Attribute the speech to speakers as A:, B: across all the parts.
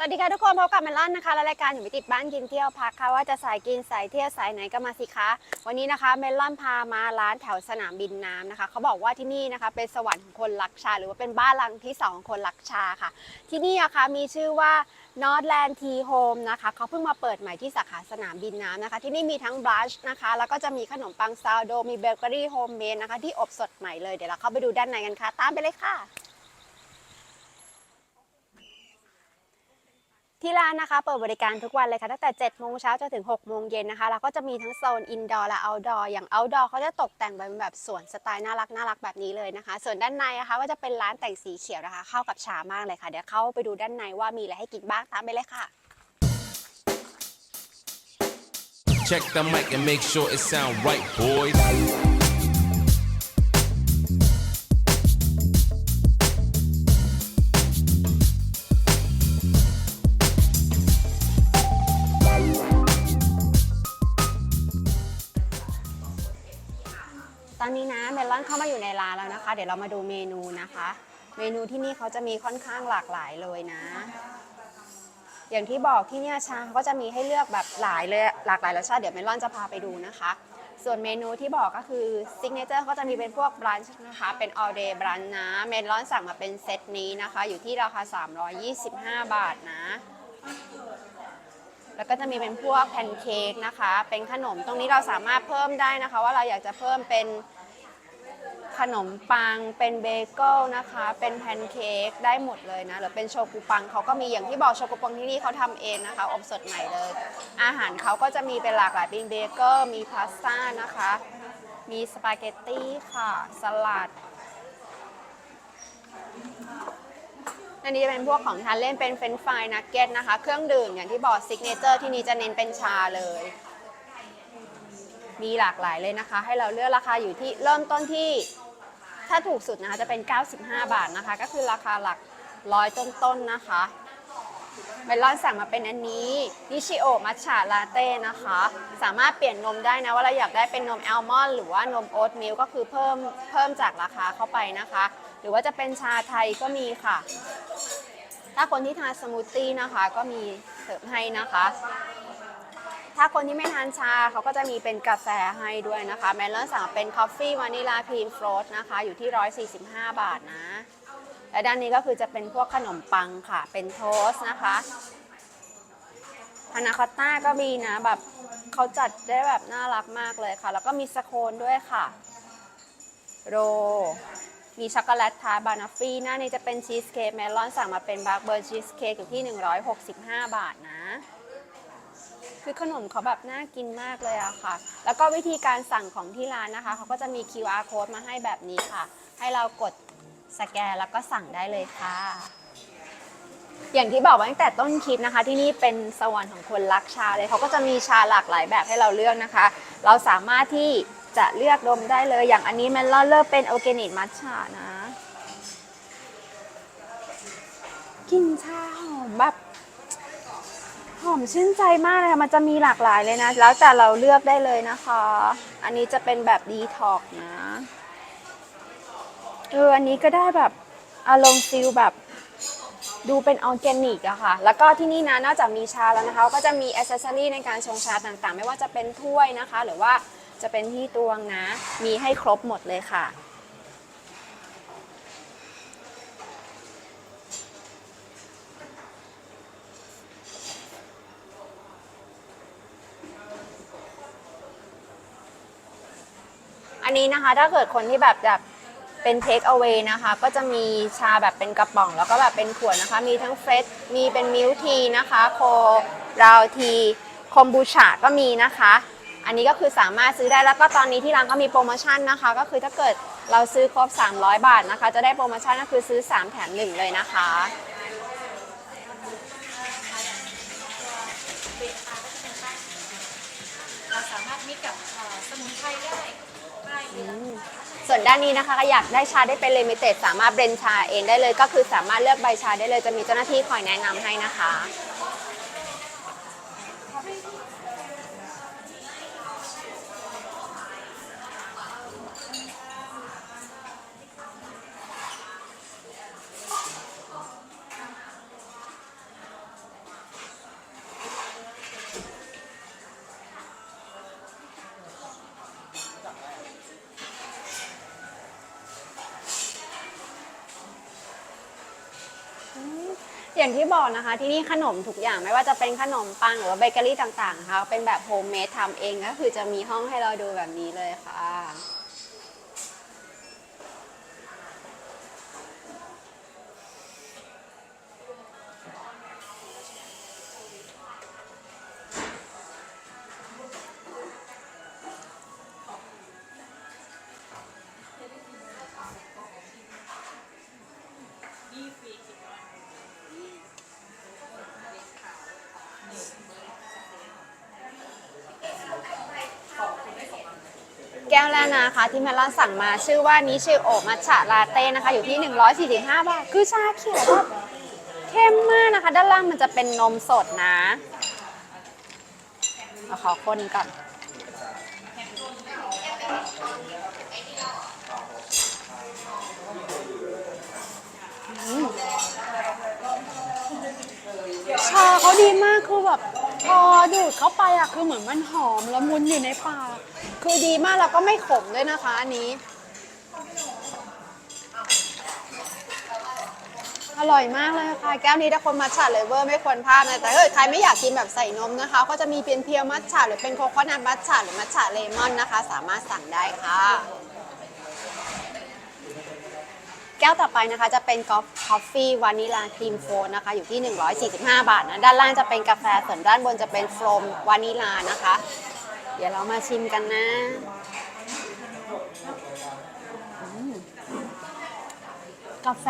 A: สวัสดีค่ะทุกคนพบกับเมลอนนะคะและรายการอยู่ไม่ติดบ้านกินเที่ยวพักค่ะว่าจะสายกินสายเที่ยวสายไหนก็มาสิคะวันนี้นะคะเมลอนพามาร้านแถวสนามบินน้ำนะคะเขาบอกว่าที่นี่นะคะเป็นสวรรค์ของคนรักชา หรือว่าเป็นบ้านหลังที่สองของคนรักชาค่ะ ที่นี่นะคะมีชื่อว่า Northland Tea Home นะคะเขาเพิ่งมาเปิดใหม่ที่สาขาสนามบินน้ำนะคะ ที่นี่มีทั้งบลัชนะคะแล้วก็จะมีขนมปังซาวโดมีเบเกอรี่โฮมเมดนะคะที่อบสดใหม่เลยเดี๋ยวเราเข้าไปดูด้านในกันค่ะ ตามไปเลยค่ะ ที่ร้านนะคะเปิดบริการทุกวันเลยค่ะตั้งแต่7โมงเช้าจนถึง6โมงเย็นนะคะแล้วก็จะมีทั้งโซนอินดอร์และเอาท์ดอร์อย่างเอาท์ดอร์เขาจะตกแต่งเป็นแบบสวนสไตล์น่ารักน่ารักแบบนี้เลยนะคะ ส่วนด้านในนะคะก็จะเป็นร้านแต่งสีเขียวนะคะ เข้ากับชามากเลยค่ะ เดี๋ยวเข้าไปดูด้านในว่ามีอะไรให้กินบ้างตามไปเลยค่ะ
B: Check the mic and make sure it sound right, boys.
A: อนเข้ามาอยู่ในร้านแล้วนะคะ เดี๋ยวเรามาดูเมนูนะคะ เมนูที่นี่เขาจะมีค่อนข้างหลากหลายเลยนะ อย่างที่บอกที่เนี่ยชาเขาก็จะมีให้เลือกแบบหลายเลยหลากหลายรสชาติเดี๋ยวเมลอนจะพาไปดูนะคะ ส่วนเมนูที่บอกก็คือซิกเนเจอร์ก็จะมีเป็นพวกบรันช์นะคะ เป็น all day brunch นะ เมลอนสั่งมาเป็นเซตนี้นะคะ อยู่ที่ราคา 325 บาทนะแล้วก็จะมีเป็นพวกแพนเค้กนะคะ เป็นขนม ตรงนี้เราสามารถเพิ่มได้นะคะ ว่าเราอยากจะเพิ่มเป็น ขนมปัง เป็นเบเกิลนะคะ เป็นแพนเค้กได้หมดเลยนะ หรือเป็นโชกุปังเขาก็มีอย่างที่บอกโชกุปังที่นี่เขาทำเองนะคะ อบสดใหม่เลย อาหารเขาก็จะมีเป็นหลากหลายเป็นเบเกิลมีพาสต้านะคะ มีสปาเกตตี้ค่ะ สลัดอันนี้จะเป็นพวกของทานเล่นเป็นเฟรนช์ฟรายนักเก็ตนะคะ เครื่องดื่มอย่างที่บอกซิกเนเจอร์ที่นี่จะเน้นเป็นชาเลย มีหลากหลายเลยนะคะ ให้เราเลือกราคาอยู่ที่เริ่มต้นที่ ถ้าถูกสุดนะคะจะเป็น 95 บาทนะคะ ก็คือราคาหลักร้อยต้นๆนนะคะเมลอนสั่งมาเป็นอันนี้นิชิโอมัทฉะลาเต้นะคะ สามารถเปลี่ยนนมได้นะว่าเราอยากได้เป็นนมแอลมอนด์หรือว่านมโอ๊ตมิลก็คือเพิ่มเพิ่มจากราคาเข้าไปนะคะ หรือว่าจะเป็นชาไทยก็มีค่ะ ถ้าคนที่ทานสมูทตี้นะคะ ก็มีเสิร์ฟให้นะคะ ถ้าคนที่ไม่ทานชาเขาก็จะมีเป็นกาแฟให้ด้วยนะคะแมลอนสั่งเป็นคอฟฟี่วานิลาครีมโฟลตนะคะอยู่ที่ 145 บาทนะ และด้านนี้ก็คือจะเป็นพวกขนมปังค่ะ เป็นโทสต์นะคะพานาคอตต้าก็มีนะแบบเขาจัดได้แบบน่ารักมากเลยค่ะ แล้วก็มีสโคนด้วยค่ะ โร มีช็อกโกแลตทาบานาฟี่หน้านี้จะเป็นชีสเค้กเมลอนสั่งมาเป็นบาร์เบอร์ชีสเค้กอยู่ที่ 165 บาทนะ คือขนมเขาแบบน่ากินมากเลยอะค่ะ แล้วก็วิธีการสั่งของที่ร้านนะคะเขาก็จะมี QR code มาให้แบบนี้ค่ะ ให้เรากดสแกนแล้วก็สั่งได้เลยค่ะ อย่างที่บอกไว้ตั้งแต่ต้นคลิปนะคะ ที่นี่เป็นสวรรค์ของคนรักชาเลยเขาก็จะมีชาหลากหลายแบบให้เราเลือกนะคะ เราสามารถที่จะเลือกดมได้เลย อย่างอันนี้มันเลือกเป็นออร์แกนิกมัทฉะนะกลิ่นชาหอมแบบ หอมชื่นใจมากเลยค่ะมันจะมีหลากหลายเลยนะ แล้วแต่เราเลือกได้เลยนะคะ อันนี้จะเป็นแบบดีท็อกนะเอออันนี้ก็ได้แบบอารมณ์ฟิลแบบดูเป็นออร์แกนิกอะค่ะ แล้วก็ที่นี่นะ นอกจากมีชาแล้วนะคะ ก็จะมีอ c เซสซอรีในการชงชาต่างๆ ไม่ว่าจะเป็นถ้วยนะคะ หรือว่าจะเป็นที่ตวงนะ มีให้ครบหมดเลยค่ะ อันนี้นะคะถ้าเกิดคนที่แบบแบบเป็นเทคเอา a y นะคะ ก็จะมีชาแบบเป็นกระป๋อง แล้วก็แบบเป็นขวดนะคะ มีทั้งเฟรชมีเป็นมิลทีนะคะ โคราวทีคอมบูชาก็มีนะคะ อันนี้ก็คือสามารถซื้อได้แล้วก็ตอนนี้ที่ร้านก็มีโปรโมชั่นนะคะ ก็คือถ้าเกิดเราซื้อครบ 300 บาทนะคะ จะได้โปรโมชั่นก็คือซื้อ 3 แถม 1 เลยนะคะ
C: เราสามารถมิกกับเอ่อสมุนไพรได้
A: ส่วนด้านนี้นะคะก็อยากได้ชาได้เป็นเลมิเต็ดสามารถเบรนชาเองได้เลย ก็คือสามารถเลือกใบชาได้เลยจะมีเจ้าหน้าที่คอยแนะนำให้นะคะ อย่างที่บอกนะคะ ที่นี่ขนมทุกอย่างไม่ว่าจะเป็นขนมปังหรือว่าเบเกอรี่ต่างๆนะคะเป็นแบบโฮมเมดทำเองก็คือจะมีห้องให้เราดูแบบนี้เลยค่ะ แก้วแรกนะคะที่เมลอนสั่งมาชื่อว่านิชิโอมัทฉะลาเต้นะคะ อยู่ที่ 145 บาท คือชาเขียวแบบเข้มมากนะคะ ด้านล่างมันจะเป็นนมสดนะเอาขอคนก่อนชาเขาดีมาก แบบพอดูดเข้าไปอะคือเหมือนมันหอมละมุนอยู่ในปากคือดีมากแล้วก็ไม่ขมด้วยนะคะอันนี้ อร่อยมากเลยค่ะ แก้วนี้ถ้าคนมัทฉะเลเวอร์ไม่ควรพลาดนะแต่ถ้าเกิดใครไม่อยากกินแบบใส่นมนะคะ ก็จะมีเพียงเพียวมัทฉะหรือเป็นโคโคนัทมัทฉะหรือมัทฉะเลมอนนะคะ สามารถสั่งได้ค่ะ แก้วต่อไปนะคะจะเป็นกอล์ฟคอฟฟี่วานิลาครีมโฟนนะคะอยู่ที่ 145 บาทนะด้านล่างจะเป็นกาแฟส่วนด้านบนจะเป็นโฟมวานิลานะคะ เดี๋ยวเรามาชิมกันนะกาแฟ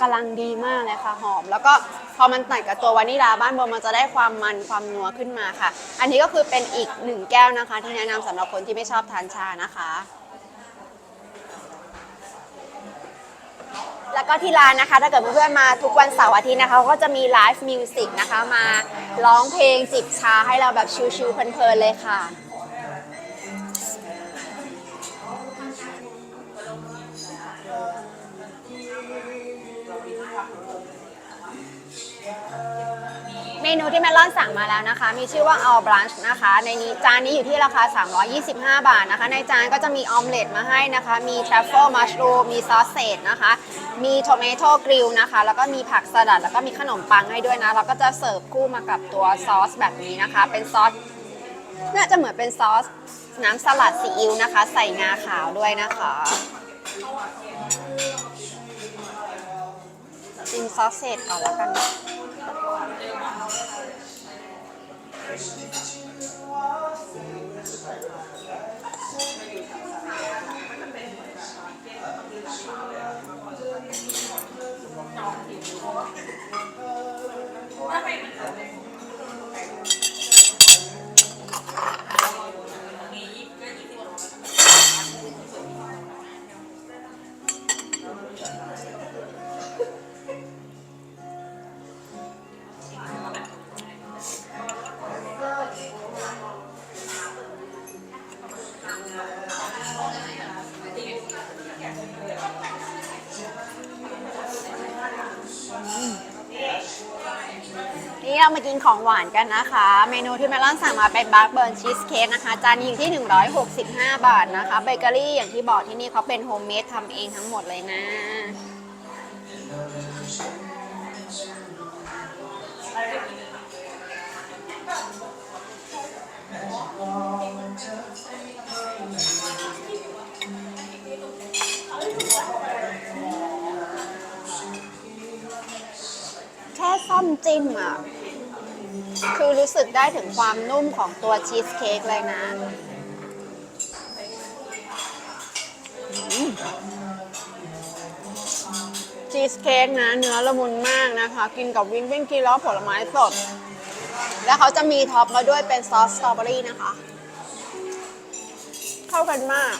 A: กำลังดีมากเลยค่ะหอม แล้วก็พอมันตัดกับตัววานิลาบ้านบนมันจะได้ความมันความนัวขึ้นมาค่ะ อันนี้ก็คือเป็นอีกหนึ่งแก้วนะคะ ที่แนะนำสำหรับคนที่ไม่ชอบทานชานะคะ แล้วก็ที่ร้านนะคะ ถ้าเกิดเพื่อนๆมาทุกวันเสาร์อาทิตย์นะคะเขาก็จะมีไลฟ์มิวสิกนะคะมาร้องเพลงจิบชาให้เราแบบชิลๆเพลินๆเลยค่ะเมนูที่แมลอนสั่งมาแล้วนะคะ มีชื่อว่า all brunch นะคะ ในนี้จานนี้อยู่ที่ราคา 325 บาทนะคะ ในจานก็จะมีออมเล็ตมาให้นะคะ มี truffle mushroom มีซอสเซจนะคะ มี tomato grill นะคะ แล้วก็มีผักสลัด แล้วก็มีขนมปังให้ด้วยนะ แล้วก็จะเสิร์ฟคู่มากับตัวซอสแบบนี้นะคะ เป็นซอส น่าจะเหมือนเป็นซอส น้ำสลัดซีอิ๊วนะคะ ใส่งาขาวด้วยนะคะชิมซอสเซจก่อนแล้วกันนี่ เรามากินของหวานกันนะคะ เมนูที่เมลอนสั่งมาเป็นบาร์เบิร์นชีสเค้กนะคะ จานนี้อยู่ที่ 165 บาทนะคะเบเกอรี่อย่างที่บอกที่นี่เขาเป็นโฮมเมดทำเองทั้งหมดเลยนะแค่ซ่อมจิ้มอะ คือรู้สึกได้ถึงความนุ่มของตัวชีสเค้กเลยนะชีสเค้กนะ เนื้อละมุนมากนะคะ กินกับวิงวิงกินแล้วผลไม้สด แล้วเขาจะมีท็อปมาด้วยเป็นซอสสตรอเบอรี่นะคะ เข้ากันมาก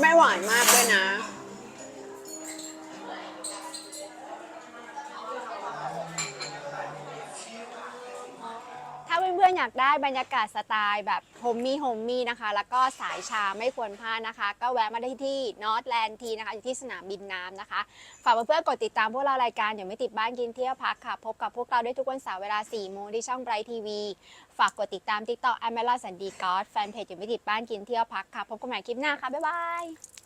A: ไม่หวานมากด้วยนะ พื่อนๆอยากได้บรรยากาศสไตล์แบบโฮมมี่โฮมมี่นะคะ แล้วก็สายชาไม่ควรพลาดนะคะ ก็แวะมาได้ที่นอตแลนด์ทีนะคะอยู่ที่สนามบินน้ำนะคะ ฝากเพื่อนๆกดติดตามพวกเรารายการอย่าไม่ติดบ้านกินเที่ยวพักค่ะ พบกับพวกเราได้ทุกวันเสาร์เวลา4โมงที่ช่องไบรท์ทีวีฝากกดติดตาม TikTok แอมเบล่าสันดีกอดแฟนเพจอย่าไม่ติดบ้านกินเที่ยวพักค่ะ พบกันใหม่คลิปหน้าค่ะบ๊ายบาย